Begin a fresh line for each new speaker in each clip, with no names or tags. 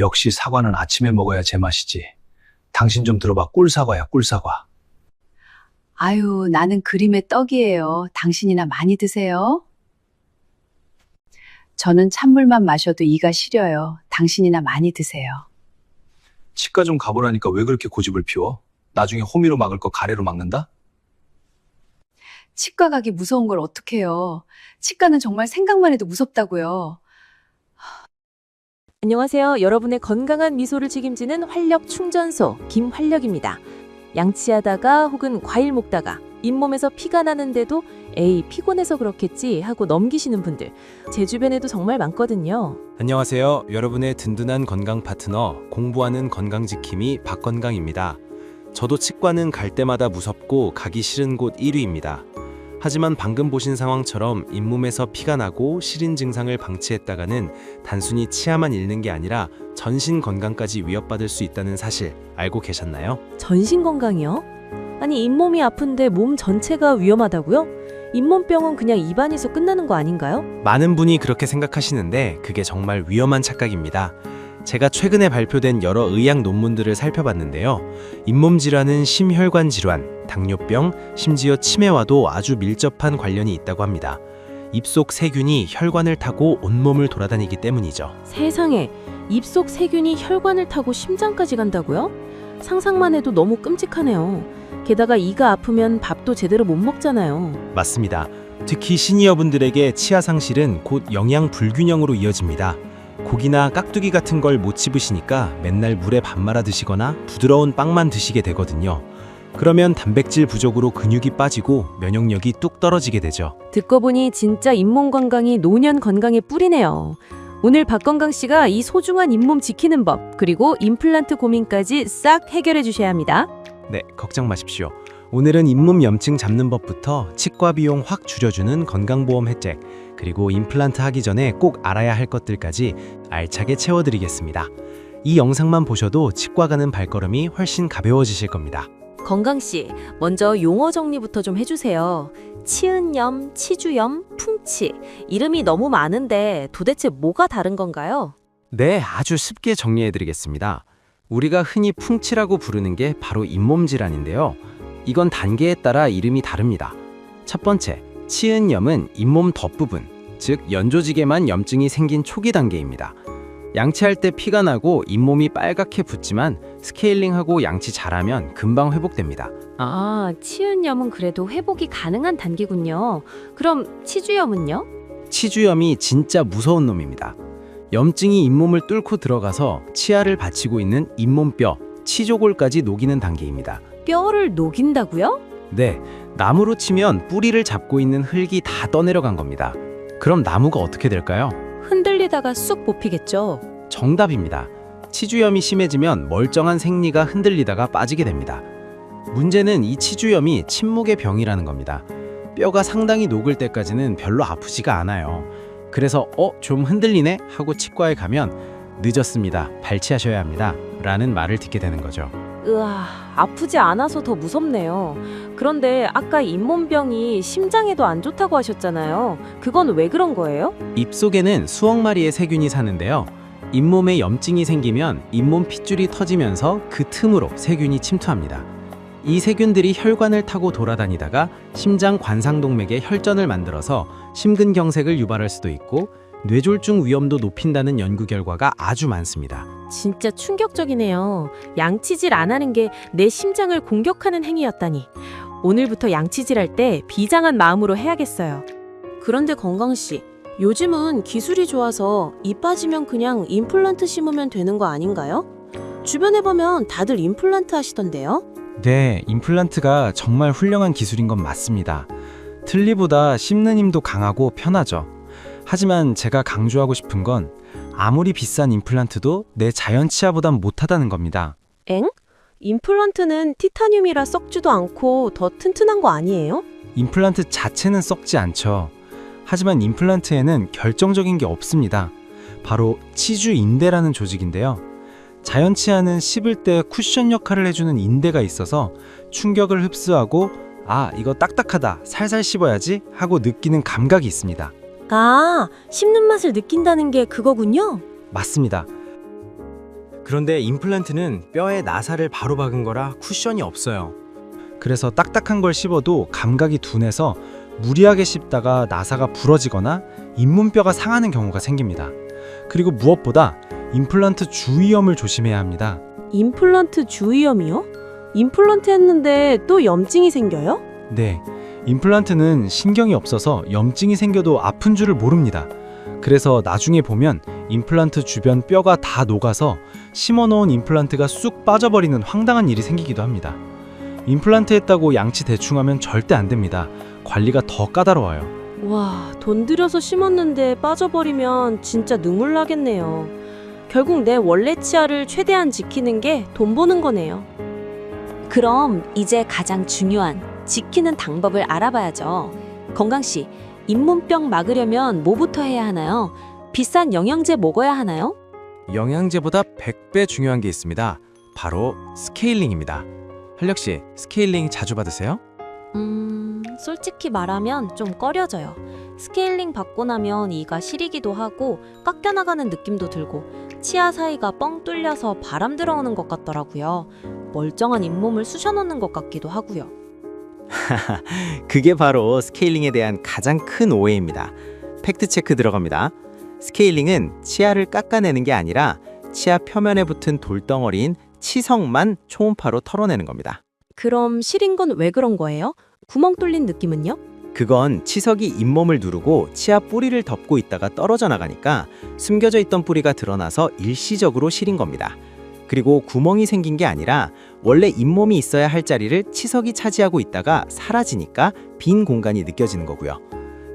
역시 사과는 아침에 먹어야 제맛이지. 당신 좀 들어봐. 꿀사과야, 꿀사과.
아유, 나는 그림의 떡이에요. 당신이나 많이 드세요. 저는 찬물만 마셔도 이가 시려요. 당신이나 많이 드세요.
치과 좀 가보라니까 왜 그렇게 고집을 피워? 나중에 호미로 막을 거 가래로 막는다?
치과 가기 무서운 걸 어떡해요. 치과는 정말 생각만 해도 무섭다고요.
안녕하세요. 여러분의 건강한 미소를 책임지는 활력 충전소 김활력입니다. 양치하다가 혹은 과일 먹다가 잇몸에서 피가 나는데도 에이 피곤해서 그렇겠지 하고 넘기시는 분들 제 주변에도 정말 많거든요.
안녕하세요. 여러분의 든든한 건강 파트너 공부하는 건강지킴이 박건강입니다. 저도 치과는 갈 때마다 무섭고 가기 싫은 곳 1위입니다. 하지만 방금 보신 상황처럼 잇몸에서 피가 나고 시린 증상을 방치했다가는 단순히 치아만 잃는 게 아니라 전신 건강까지 위협받을 수 있다는 사실 알고 계셨나요?
전신 건강이요? 아니 잇몸이 아픈데 몸 전체가 위험하다고요? 잇몸병은 그냥 입안에서 끝나는 거 아닌가요?
많은 분이 그렇게 생각하시는데 그게 정말 위험한 착각입니다. 제가 최근에 발표된 여러 의학 논문들을 살펴봤는데요. 잇몸 질환은 심혈관 질환, 당뇨병, 심지어 치매와도 아주 밀접한 관련이 있다고 합니다. 입속 세균이 혈관을 타고 온몸을 돌아다니기 때문이죠.
세상에 입속 세균이 혈관을 타고 심장까지 간다고요? 상상만 해도 너무 끔찍하네요. 게다가 이가 아프면 밥도 제대로 못 먹잖아요.
맞습니다. 특히 시니어분들에게 치아 상실은 곧 영양 불균형으로 이어집니다. 고기나 깍두기 같은 걸못 씹으시니까 맨날 물에 밥 말아 드시거나 부드러운 빵만 드시게 되거든요. 그러면 단백질 부족으로 근육이 빠지고 면역력이 뚝 떨어지게 되죠.
듣고 보니 진짜 잇몸 건강이 노년 건강의 뿌리네요. 오늘 박건강 씨가 이 소중한 잇몸 지키는 법 그리고 임플란트 고민까지 싹 해결해 주셔야 합니다.
네, 걱정 마십시오. 오늘은 잇몸 염증 잡는 법부터 치과 비용 확 줄여주는 건강보험 혜택, 그리고 임플란트 하기 전에 꼭 알아야 할 것들까지 알차게 채워드리겠습니다. 이 영상만 보셔도 치과 가는 발걸음이 훨씬 가벼워지실 겁니다.
건강 씨, 먼저 용어 정리부터 좀 해주세요. 치은염, 치주염, 풍치 이름이 너무 많은데 도대체 뭐가 다른 건가요?
네, 아주 쉽게 정리해드리겠습니다. 우리가 흔히 풍치라고 부르는 게 바로 잇몸 질환인데요. 이건 단계에 따라 이름이 다릅니다. 첫 번째, 치은염은 잇몸 덧부분, 즉 연조직에만 염증이 생긴 초기 단계입니다. 양치할 때 피가 나고 잇몸이 빨갛게 붓지만 스케일링하고 양치 잘하면 금방 회복됩니다.
아, 치은염은 그래도 회복이 가능한 단계군요. 그럼 치주염은요?
치주염이 진짜 무서운 놈입니다. 염증이 잇몸을 뚫고 들어가서 치아를 받치고 있는 잇몸뼈, 치조골까지 녹이는 단계입니다.
뼈를 녹인다고요?
네, 나무로 치면 뿌리를 잡고 있는 흙이 다 떠내려간 겁니다. 그럼 나무가 어떻게 될까요?
흔들리다가 쑥 뽑히겠죠.
정답입니다. 치주염이 심해지면 멀쩡한 생리가 흔들리다가 빠지게 됩니다. 문제는 이 치주염이 침묵의 병이라는 겁니다. 뼈가 상당히 녹을 때까지는 별로 아프지가 않아요. 그래서 어, 좀 흔들리네 하고 치과에 가면 늦었습니다. 발치하셔야 합니다. 라는 말을 듣게 되는 거죠.
으아, 아프지 않아서 더 무섭네요. 그런데 아까 잇몸병이 심장에도 안 좋다고 하셨잖아요. 그건 왜 그런 거예요?
입속에는 수억 마리의 세균이 사는데요. 잇몸에 염증이 생기면 잇몸 핏줄이 터지면서 그 틈으로 세균이 침투합니다. 이 세균들이 혈관을 타고 돌아다니다가 심장 관상동맥에 혈전을 만들어서 심근경색을 유발할 수도 있고 뇌졸중 위험도 높인다는 연구 결과가 아주 많습니다.
진짜 충격적이네요. 양치질 안 하는 게 내 심장을 공격하는 행위였다니. 오늘부터 양치질 할 때 비장한 마음으로 해야겠어요. 그런데 건강 씨, 요즘은 기술이 좋아서 이 빠지면 그냥 임플란트 심으면 되는 거 아닌가요? 주변에 보면 다들 임플란트 하시던데요?
네, 임플란트가 정말 훌륭한 기술인 건 맞습니다. 틀니보다 씹는 힘도 강하고 편하죠. 하지만 제가 강조하고 싶은 건 아무리 비싼 임플란트도 내 자연 치아보단 못하다는 겁니다.
엥? 임플란트는 티타늄이라 썩지도 않고 더 튼튼한 거 아니에요?
임플란트 자체는 썩지 않죠. 하지만 임플란트에는 결정적인 게 없습니다. 바로 치주 인대라는 조직인데요. 자연 치아는 씹을 때 쿠션 역할을 해주는 인대가 있어서 충격을 흡수하고 아, 이거 딱딱하다. 살살 씹어야지 하고 느끼는 감각이 있습니다.
아, 씹는 맛을 느낀다는 게 그거군요?
맞습니다.
그런데 임플란트는 뼈에 나사를 바로 박은 거라 쿠션이 없어요.
그래서 딱딱한 걸 씹어도 감각이 둔해서 무리하게 씹다가 나사가 부러지거나 잇몸뼈가 상하는 경우가 생깁니다. 그리고 무엇보다 임플란트 주위염을 조심해야 합니다.
임플란트 주위염이요? 임플란트 했는데 또 염증이 생겨요?
네, 임플란트는 신경이 없어서 염증이 생겨도 아픈 줄을 모릅니다. 그래서 나중에 보면 임플란트 주변 뼈가 다 녹아서 심어놓은 임플란트가 쑥 빠져버리는 황당한 일이 생기기도 합니다. 임플란트 했다고 양치 대충 하면 절대 안 됩니다. 관리가 더 까다로워요.
와, 돈 들여서 심었는데 빠져버리면 진짜 눈물 나겠네요. 결국 내 원래 치아를 최대한 지키는 게 돈 버는 거네요.
그럼 이제 가장 중요한 지키는 방법을 알아봐야죠. 건강 씨, 잇몸병 막으려면 뭐부터 해야 하나요? 비싼 영양제 먹어야 하나요?
영양제보다 100배 중요한 게 있습니다. 바로 스케일링입니다. 한력 씨, 스케일링 자주 받으세요?
음, 솔직히 말하면 좀 꺼려져요. 스케일링 받고 나면 이가 시리기도 하고 깎여나가는 느낌도 들고 치아 사이가 뻥 뚫려서 바람 들어오는 것 같더라고요. 멀쩡한 잇몸을 쑤셔놓는 것 같기도 하고요.
그게 바로 스케일링에 대한 가장 큰 오해입니다. 팩트 체크 들어갑니다. 스케일링은 치아를 깎아내는 게 아니라 치아 표면에 붙은 돌덩어리인 치석만 초음파로 털어내는 겁니다.
그럼 시린 건왜 그런 거예요? 구멍 뚫린 느낌은요?
그건 치석이 잇몸을 누르고 치아 뿌리를 덮고 있다가 떨어져 나가니까 숨겨져 있던 뿌리가 드러나서 일시적으로 시린 겁니다. 그리고 구멍이 생긴 게 아니라 원래 잇몸이 있어야 할 자리를 치석이 차지하고 있다가 사라지니까 빈 공간이 느껴지는 거고요.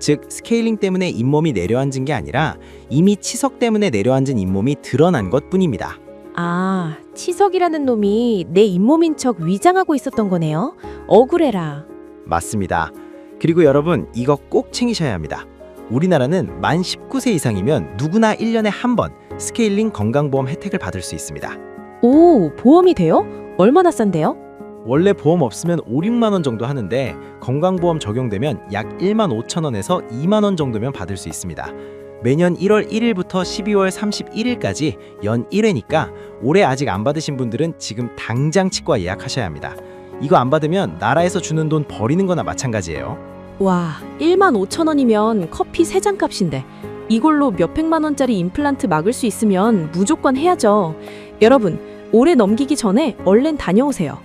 즉 스케일링 때문에 잇몸이 내려앉은 게 아니라 이미 치석 때문에 내려앉은 잇몸이 드러난 것 뿐입니다.
아, 치석이라는 놈이 내 잇몸인 척 위장하고 있었던 거네요. 억울해라.
맞습니다. 그리고 여러분 이거 꼭 챙기셔야 합니다. 우리나라는 만 19세 이상이면 누구나 1년에 한 번 스케일링 건강보험 혜택을 받을 수 있습니다.
오, 보험이 돼요? 얼마나 싼데요?
원래 보험 없으면 5, 6만 원 정도 하는데 건강보험 적용되면 약 1만 5천 원에서 2만 원 정도면 받을 수 있습니다. 매년 1월 1일부터 12월 31일까지 연 1회니까 올해 아직 안 받으신 분들은 지금 당장 치과 예약하셔야 합니다. 이거 안 받으면 나라에서 주는 돈 버리는 거나 마찬가지예요.
와, 1만 5천 원이면 커피 3잔 값인데 이걸로 몇백만 원짜리 임플란트 막을 수 있으면 무조건 해야죠. 여러분, 올해 넘기기 전에 얼른 다녀오세요.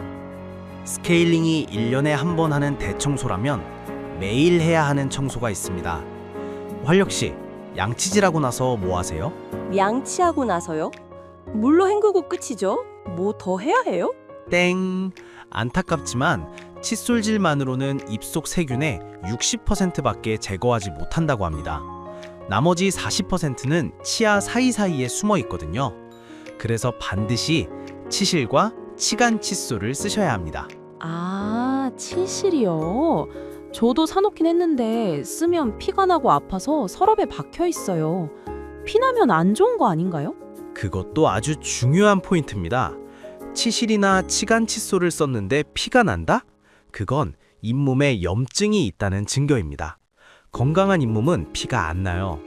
스케일링이 1년에 한 번 하는 대청소라면 매일 해야 하는 청소가 있습니다. 활력 씨, 양치질하고 나서 뭐 하세요?
양치하고 나서요? 물로 헹구고 끝이죠? 뭐 더 해야 해요?
땡. 안타깝지만 칫솔질만으로는 입속 세균의 60%밖에 제거하지 못한다고 합니다. 나머지 40%는 치아 사이사이에 숨어 있거든요. 그래서 반드시 치실과 치간 칫솔을 쓰셔야 합니다.
아, 치실이요. 저도 사놓긴 했는데 쓰면 피가 나고 아파서 서랍에 박혀 있어요. 피 나면 안 좋은 거 아닌가요?
그것도 아주 중요한 포인트입니다. 치실이나 치간 칫솔을 썼는데 피가 난다? 그건 잇몸에 염증이 있다는 증거입니다. 건강한 잇몸은 피가 안 나요.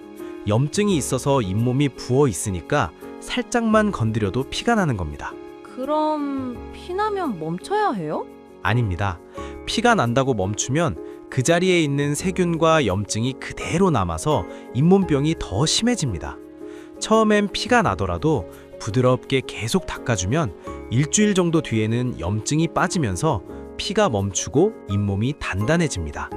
염증이 있어서 잇몸이 부어 있으니까 살짝만 건드려도 피가 나는 겁니다.
그럼 피 나면 멈춰야 해요?
아닙니다. 피가 난다고 멈추면 그 자리에 있는 세균과 염증이 그대로 남아서 잇몸병이 더 심해집니다. 처음엔 피가 나더라도 부드럽게 계속 닦아주면 일주일 정도 뒤에는 염증이 빠지면서 피가 멈추고 잇몸이 단단해집니다.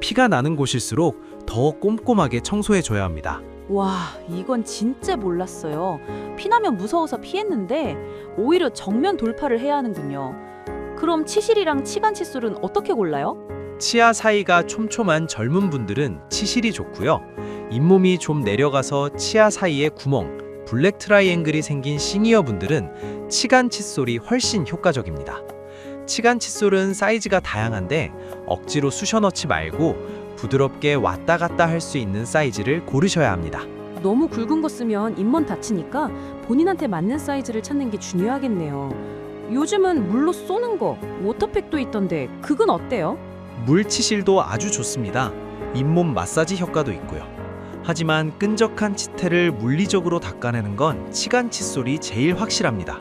피가 나는 곳일수록 더 꼼꼼하게 청소해줘야 합니다.
와, 이건 진짜 몰랐어요. 피나면 무서워서 피했는데 오히려 정면 돌파를 해야 하는군요. 그럼 치실이랑 치간 칫솔은 어떻게 골라요?
치아 사이가 촘촘한 젊은 분들은 치실이 좋고요. 잇몸이 좀 내려가서 치아 사이에 구멍, 블랙 트라이앵글이 생긴 시니어 분들은 치간 칫솔이 훨씬 효과적입니다. 치간 칫솔은 사이즈가 다양한데 억지로 쑤셔 넣지 말고 부드럽게 왔다 갔다 할 수 있는 사이즈를 고르셔야 합니다.
너무 굵은 거 쓰면 잇몸 다치니까 본인한테 맞는 사이즈를 찾는 게 중요하겠네요. 요즘은 물로 쏘는 거, 워터팩도 있던데 그건 어때요?
물 치실도 아주 좋습니다. 잇몸 마사지 효과도 있고요. 하지만 끈적한 치태를 물리적으로 닦아내는 건 치간 칫솔이 제일 확실합니다.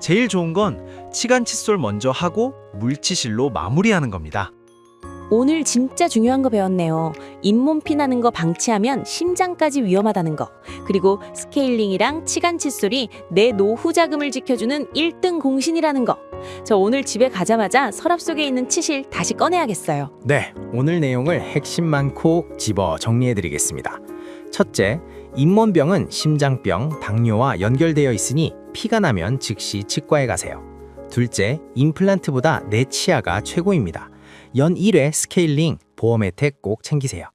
제일 좋은 건 치간 칫솔 먼저 하고 물치실로 마무리하는 겁니다.
오늘 진짜 중요한 거 배웠네요. 잇몸 피나는 거 방치하면 심장까지 위험하다는 거. 그리고 스케일링이랑 치간 칫솔이 내 노후 자금을 지켜주는 1등 공신이라는 거. 저 오늘 집에 가자마자 서랍 속에 있는 치실 다시 꺼내야겠어요.
네, 오늘 내용을 핵심만 콕 집어 정리해드리겠습니다. 첫째, 잇몸병은 심장병, 당뇨와 연결되어 있으니 피가 나면 즉시 치과에 가세요. 둘째, 임플란트보다 내 치아가 최고입니다. 연 1회 스케일링, 보험 혜택 꼭 챙기세요.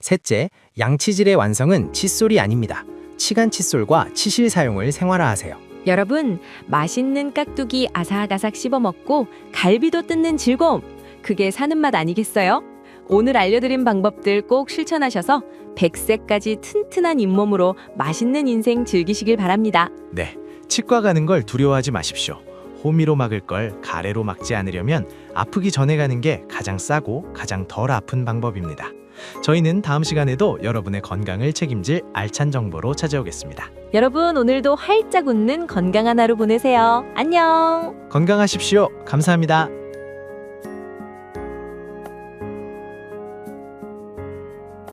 셋째, 양치질의 완성은 칫솔이 아닙니다. 치간 칫솔과 치실 사용을 생활화하세요.
여러분, 맛있는 깍두기 아삭아삭 씹어 먹고 갈비도 뜯는 즐거움. 그게 사는 맛 아니겠어요? 오늘 알려드린 방법들 꼭 실천하셔서 100세까지 튼튼한 잇몸으로 맛있는 인생 즐기시길 바랍니다.
네, 치과 가는 걸 두려워하지 마십시오. 호미로 막을 걸 가래로 막지 않으려면 아프기 전에 가는 게 가장 싸고 가장 덜 아픈 방법입니다. 저희는 다음 시간에도 여러분의 건강을 책임질 알찬 정보로 찾아오겠습니다.
여러분, 오늘도 활짝 웃는 건강한 하루 보내세요. 안녕!
건강하십시오. 감사합니다.